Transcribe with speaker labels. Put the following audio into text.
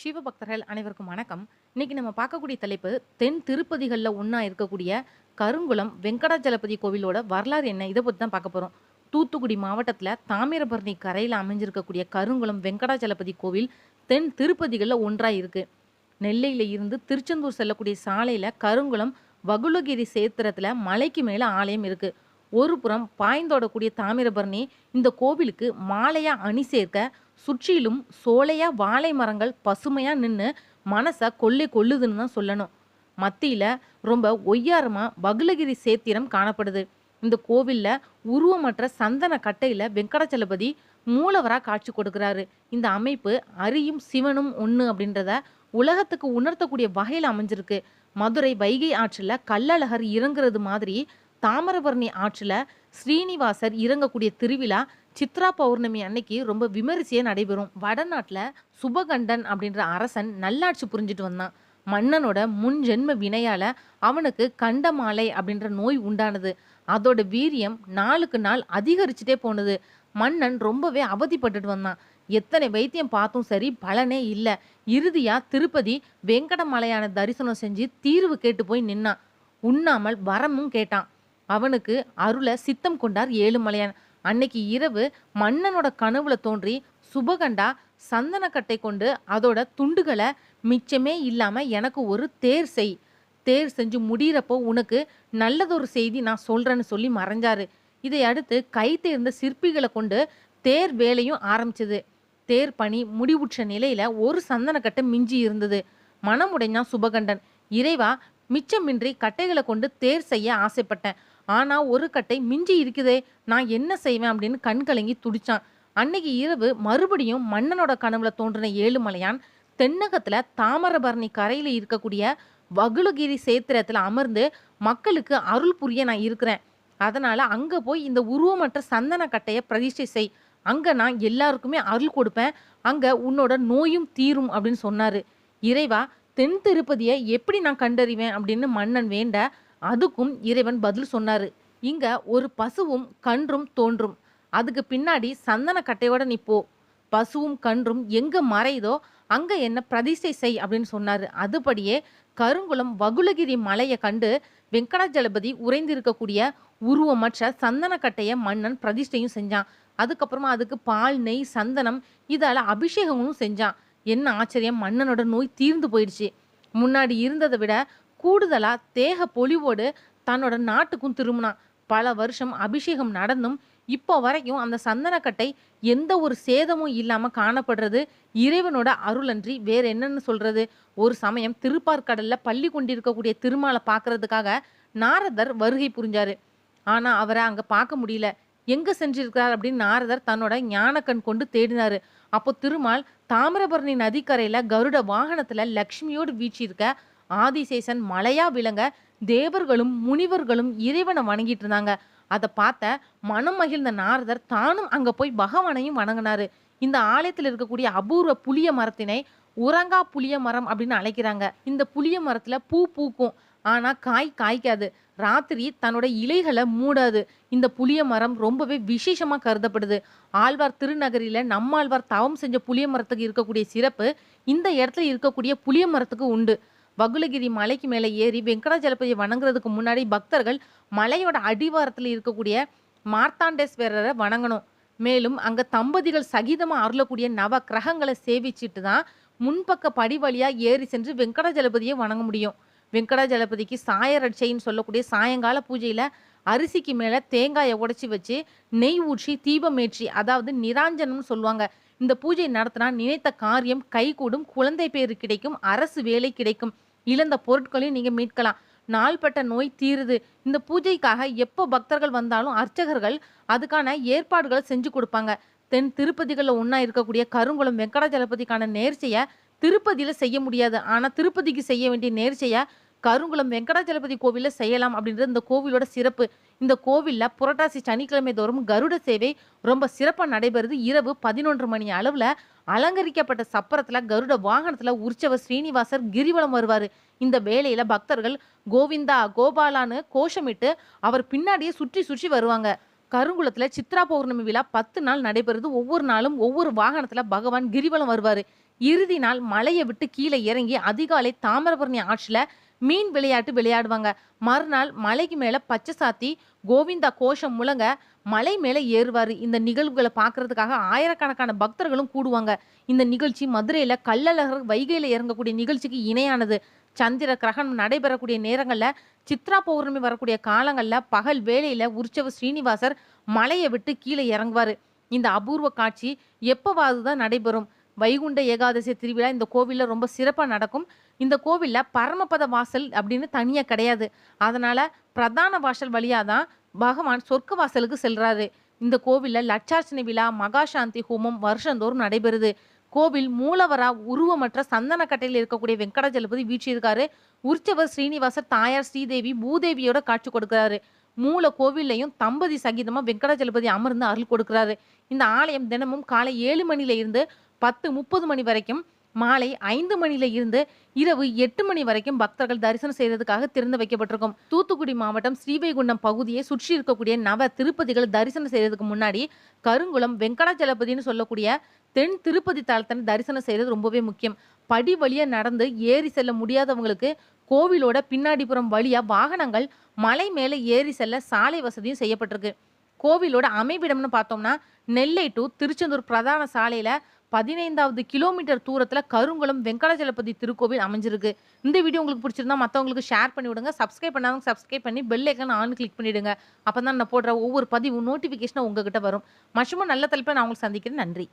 Speaker 1: சிவபக்தர்கள் அனைவருக்கும் வணக்கம். இன்னைக்கு நம்ம பார்க்கக்கூடிய தலைப்பு தென் திருப்பதிகளில் ஒன்றா இருக்கக்கூடிய கருங்குளம் வெங்கடாஜலபதி கோவிலோட வரலாறு என்ன? இதை பற்றி தான் பார்க்க போகிறோம் தூத்துக்குடி மாவட்டத்தில் தாமிரபரணி கரையில் அமைஞ்சிருக்கக்கூடிய கருங்குளம் வெங்கடாஜலபதி கோவில் தென் திருப்பதிகளில் ஒன்றாக இருக்குது நெல்லையில் இருந்து திருச்செந்தூர் செல்லக்கூடிய சாலையில் கருங்குளம் வகுலகிரி சேத்திரத்தில் மலைக்கு மேலே ஆலயம் இருக்குது ஒரு புறம் பாய்ந்தோடக்கூடிய தாமிரபரணி இந்த கோவிலுக்கு மாலையா அணி சேர்க்க சுற்றிலும் சோலையா வாழை மரங்கள் பசுமையா நின்று மனசை கொள்ளை கொள்ளுதுன்னு தான் சொல்லணும். மத்தியில ரொம்ப ஒய்யாரமா பகுலகிரி சேத்திரம் காணப்படுது. இந்த கோவில்ல உருவமற்ற சந்தன கட்டையில வெங்கடாச்சலபதி மூலவரா காட்சி கொடுக்கிறாரு. இந்த அமைப்பு அரியும் சிவனும் ஒண்ணு அப்படின்றத உலகத்துக்கு உணர்த்தக்கூடிய வகையில் அமைஞ்சிருக்கு. மதுரை வைகை ஆற்றில் கள்ளழகர் இறங்குறது மாதிரி தாமிரபரணி ஆற்றில் ஸ்ரீனிவாசர் இறங்கக்கூடிய திருவிழா சித்ரா பௌர்ணமி அன்னைக்கு ரொம்ப விமரிசையாக நடைபெறும். வடநாட்டில் சுபகண்டன் அப்படின்ற அரசன் நல்லாட்சி புரிஞ்சிட்டு வந்தான். மன்னனோட முன் ஜென்ம வினையால அவனுக்கு கண்டமாலை அப்படின்ற நோய் உண்டானது. அதோட வீரியம் நாளுக்கு நாள் அதிகரிச்சுட்டே போனது. மன்னன் ரொம்பவே அவதிப்பட்டுட்டு வந்தான். எத்தனை வைத்தியம் பார்த்தும் சரி பலனே இல்லை. இறுதியா திருப்பதி வெங்கடமலையான தரிசனம் செஞ்சு தீர்வு கேட்டு போய் நின்னான். உண்ணாமல் வரமும் கேட்டான். அவனுக்கு அருளை சித்தம் கொண்டார் ஏழுமலையான். அன்னைக்கு இரவு மன்னனோட கனவுல தோன்றி சுபகண்டா சந்தனக்கட்டை கொண்டு அதோட துண்டுகளை மிச்சமே இல்லாம எனக்கு ஒரு தேர் செய். தேர் செஞ்சு முடியிறப்போ உனக்கு நல்லதொரு செய்தி நான் சொல்றேன்னு சொல்லி மறைஞ்சாரு. இதை அடுத்து கை தேர்ந்த சிற்பிகளை கொண்டு தேர் வேலையும் ஆரம்பிச்சது. தேர் பணி முடிவுற்ற நிலையில ஒரு சந்தனக்கட்டை மிஞ்சி இருந்தது. மனமுடைஞ்சான் சுபகண்டன். இறைவா மிச்சமின்றி கட்டைகளை கொண்டு தேர் செய்ய ஆசைப்பட்டேன். ஆனால் ஒரு கட்டை மிஞ்சி இருக்குதே நான் என்ன செய்வேன் அப்படின்னு கண்கலங்கி துடிச்சான். அன்னைக்கு இரவு மறுபடியும் மன்னனோட கனவுல தோன்றின ஏழுமலையான் தென்னகத்துல தாமரபரணி கரையில இருக்கக்கூடிய வகுலகிரி சேத்திரத்தில் அமர்ந்து மக்களுக்கு அருள் புரிய நான் இருக்கிறேன். அதனால அங்க போய் இந்த உருவமற்ற சந்தன கட்டையை பிரதிஷ்டை செய். அங்க நான் எல்லாருக்குமே அருள் கொடுப்பேன். அங்க உன்னோட நோயும் தீரும் அப்படின்னு சொன்னாரு. இறைவா தென் திருப்பதியை எப்படி நான் கண்டறிவேன் அப்படின்னு மன்னன் வேண்ட அதுக்கும் இறைவன் பதில் சொன்னாரு. இங்க ஒரு பசுவும் கன்றும் தோன்றும். அதுக்கு பின்னாடி சந்தன கட்டையோட நீ போ. பசுவும் கன்றும் எங்க மறையுதோ அங்க என்ன பிரதிஷ்டை செய் அப்படின்னு சொன்னாரு. அதுபடியே கருங்குளம் வகுலகிரி மலையை கண்டு வெங்கடாஜலபதி உறைந்திருக்கக்கூடிய உருவமற்ற சந்தனக்கட்டையை மன்னன் பிரதிஷ்டையும் செஞ்சான். அதுக்கப்புறமா அதுக்கு பால் நெய் சந்தனம் இதால அபிஷேகமும் செஞ்சான். என்ன ஆச்சரியம் மன்னனோட நோய் தீர்ந்து போயிடுச்சு. முன்னாடி இருந்ததை விட கூடுதலாக தேக பொலிவோடு தன்னோட நாட்டுக்கும் திரும்பினான். பல வருஷம் அபிஷேகம் நடந்தும் இப்போ வரைக்கும் அந்த சந்தனக்கட்டை எந்த ஒரு சேதமும் இல்லாமல் காணப்படுறது இறைவனோட அருளன்றி வேற என்னன்னு சொல்றது? ஒரு சமயம் திருப்பார்கடல்ல பள்ளி கொண்டிருக்கக்கூடிய திருமாலை பார்க்கறதுக்காக நாரதர் வருகை புரிஞ்சாரு. ஆனால் அவரை அங்கே பார்க்க முடியல. எங்கே சென்றிருக்கிறார் அப்படின்னு நாரதர் தன்னோட ஞானக்கண் கொண்டு தேடினாரு. அப்போ திருமால் தாமிரபரணி நதிக்கரையில் கருட வாகனத்தில் லக்ஷ்மியோடு வீற்றிருக்க ஆதிசேஷன் மலையா விளங்க தேவர்களும் முனிவர்களும் இறைவனை வணங்கிட்டு இருந்தாங்க. அதை பார்த்த மனம் மகிழ்ந்த நாரதர் தானும் அங்க போய் பகவானையும் வணங்கினாரு. இந்த ஆலயத்தில் இருக்கக்கூடிய அபூர்வ புளிய மரத்தினை உரங்கா புளிய மரம் அப்படின்னு அழைக்கிறாங்க. இந்த புளிய மரத்துல பூ பூக்கும். ஆனா காய் காய்க்காது. ராத்திரி தன்னோட இலைகளை மூடாது. இந்த புளிய மரம் ரொம்பவே விசேஷமா கருதப்படுது. ஆழ்வார் திருநகரில நம்மாழ்வார் தவம் செஞ்ச புளிய மரத்துக்கு இருக்கக்கூடிய சிறப்பு இந்த இடத்துல இருக்கக்கூடிய புளிய மரத்துக்கு உண்டு. வகுலகிரி மலைக்கு மேலே ஏறி வெங்கடாஜலபதியை வணங்குறதுக்கு முன்னாடி பக்தர்கள் மலையோட அடிவாரத்தில் இருக்கக்கூடிய மார்த்தாண்டேஸ்வரரை வணங்கணும். மேலும் அங்கே தம்பதிகள் சகிதமாக அருளக்கூடிய நவ கிரகங்களை சேவிச்சிட்டு தான் முன்பக்க படி வழியாக ஏறி சென்று வெங்கடாஜலபதியை வணங்க முடியும். வெங்கடாஜலபதிக்கு சாயரட்சைன்னு சொல்லக்கூடிய சாயங்கால பூஜையில் அரிசிக்கு மேலே தேங்காயை உடைச்சி வச்சு நெய் ஊற்றி தீபமேற்றி அதாவது நிராஞ்சனம்னு சொல்லுவாங்க. இந்த பூஜை நடத்தினா நினைத்த காரியம் கைகூடும் குழந்தை பேர் கிடைக்கும் அரசு வேலை கிடைக்கும். இழந்த பொருட்களையும் நீங்கள் மீட்கலாம். நாள்பட்ட நோய் தீருது. இந்த பூஜைக்காக எப்போ பக்தர்கள் வந்தாலும் அர்ச்சகர்கள் அதுக்கான ஏற்பாடுகளை செஞ்சு கொடுப்பாங்க. தென் திருப்பதிகளில் ஒன்றா இருக்கக்கூடிய கருங்குளம் வெங்கடாஜலபதிக்கான நேர்ச்சையை திருப்பதியில் செய்ய முடியாது. ஆனால் திருப்பதிக்கு செய்ய வேண்டிய நேர்ச்சையை கருங்குளம் வெங்கடாஜலபதி கோவிலில் செய்யலாம் அப்படின்றது இந்த கோவிலோட சிறப்பு. இந்த கோவிலில் புரட்டாசி சனிக்கிழமை தோறும் கருட சேவை ரொம்ப சிறப்பாக நடைபெறுது. இரவு பதினொன்று மணி அளவில் அலங்கரிக்கப்பட்ட சப்பரத்தில் கருட வாகனத்தில் உற்சவர் ஸ்ரீனிவாசர் கிரிவலம் வருவார். இந்த வேலையில் பக்தர்கள் கோவிந்தா கோபாலான்னு கோஷமிட்டு அவர் பின்னாடியே சுற்றி சுற்றி வருவாங்க. கருங்குளத்தில் சித்ரா பௌர்ணமி விழா பத்து நாள் நடைபெறுது. ஒவ்வொரு நாளும் ஒவ்வொரு வாகனத்தில் பகவான் கிரிவலம் வருவார். இறுதி நாள் மலையை விட்டு கீழே இறங்கி அதிகாலை தாமிரபரணி ஆற்றில் மீன் விளையாட்டு விளையாடுவாங்க. மறுநாள் மலைக்கு மேலே பச்சை சாத்தி கோவிந்தா கோஷம் முழங்க மலை மேலே ஏறுவார். இந்த நிகழ்வுகளை பார்க்கறதுக்காக ஆயிரக்கணக்கான பக்தர்களும் கூடுவாங்க. இந்த நிகழ்ச்சி மதுரையில் கள்ளழகர் வைகையில் இறங்கக்கூடிய நிகழ்ச்சிக்கு இணையானது. சந்திர கிரகணம் நடைபெறக்கூடிய நேரங்களில் சித்ரா பௌர்ணமி வரக்கூடிய காலங்களில் பகல் வேளையில் உற்சவ ஸ்ரீனிவாசர் மலையை விட்டு கீழே இறங்குவார். இந்த அபூர்வ காட்சி எப்போவாது தான் நடைபெறும். வைகுண்ட ஏகாதசி திருவிழா இந்த கோவிலில் ரொம்ப சிறப்பாக நடக்கும். இந்த கோவிலில் பரமபத வாசல் அப்படின்னு தனியாக கிடையாது. அதனால பிரதான வாசல் வழியாக தான் பகவான் சொர்க்க வாசலுக்கு செல்கிறாரு இந்த கோவிலில் லட்சார்ச்சனை விழா மகாசாந்தி ஹோமம் வருஷந்தோறும் நடைபெறுது. கோவில் மூலவரா உருவமற்ற சந்தனக்கட்டையில் இருக்கக்கூடிய வெங்கடாஜலபதி வீழ்ச்சியிருக்காரு. உற்சவர் ஸ்ரீனிவாசர் தாயார் ஸ்ரீதேவி பூதேவியோட காட்சி கொடுக்கிறாரு. மூல கோவில்லையும் தம்பதி சகிதமா வெங்கடாஜலபதி அமர்ந்து அருள் கொடுக்கிறாரு. இந்த ஆலயம் தினமும் காலை ஏழு மணில இருந்து பத்து முப்பது மணி வரைக்கும் மாலை ஐந்து மணியில இருந்து இரவு எட்டு மணி வரைக்கும் பக்தர்கள் தரிசனம் செய்யறதுக்காக திறந்து வைக்கப்பட்டிருக்கும். தூத்துக்குடி மாவட்டம் ஸ்ரீவைகுண்டம் பகுதியை சுற்றி இருக்கக்கூடிய நவ திருப்பதிகள் தரிசனம் செய்யறதுக்கு முன்னாடி கருங்குளம் வெங்கடாஜலபதினு சொல்லக்கூடிய தென் திருப்பதி தலத்தை தரிசனம் செய்யறது ரொம்பவே முக்கியம். படி வழியா நடந்து ஏறி செல்ல முடியாதவங்களுக்கு கோவிலோட பின்னாடிப்புறம் வழியா வாகனங்கள் மலை மேலே ஏறி செல்ல சாலை வசதியும் செய்யப்பட்டிருக்கு. கோவிலோட அமைவிடம்னு பார்த்தோம்னா நெல்லை டு திருச்செந்தூர் பிரதான சாலையில பதினைந்தாவது கிலோமீட்டர் தூரத்தில் கருங்குளம் வெங்கடாஜலபதி திருக்கோவில் அமைஞ்சிருக்கு. இந்த வீடியோ உங்களுக்கு பிடிச்சிருந்தா மற்றவங்களுக்கு ஷேர் பண்ணி விடுங்க. சப்ஸ்கிரைப் பண்ணாதவங்க சப்ஸ்கிரைப் பண்ணி பெல் ஐக்கன் ஆன் கிளிக் அப்போ தான் நான் போடுற ஒவ்வொரு பதிவு நோட்டிஃபிகேஷனும் உங்ககிட்ட வரும். மஷமும் நல்ல தலைப்பை நான் உங்களுக்கு சந்திக்கிறேன். நன்றி.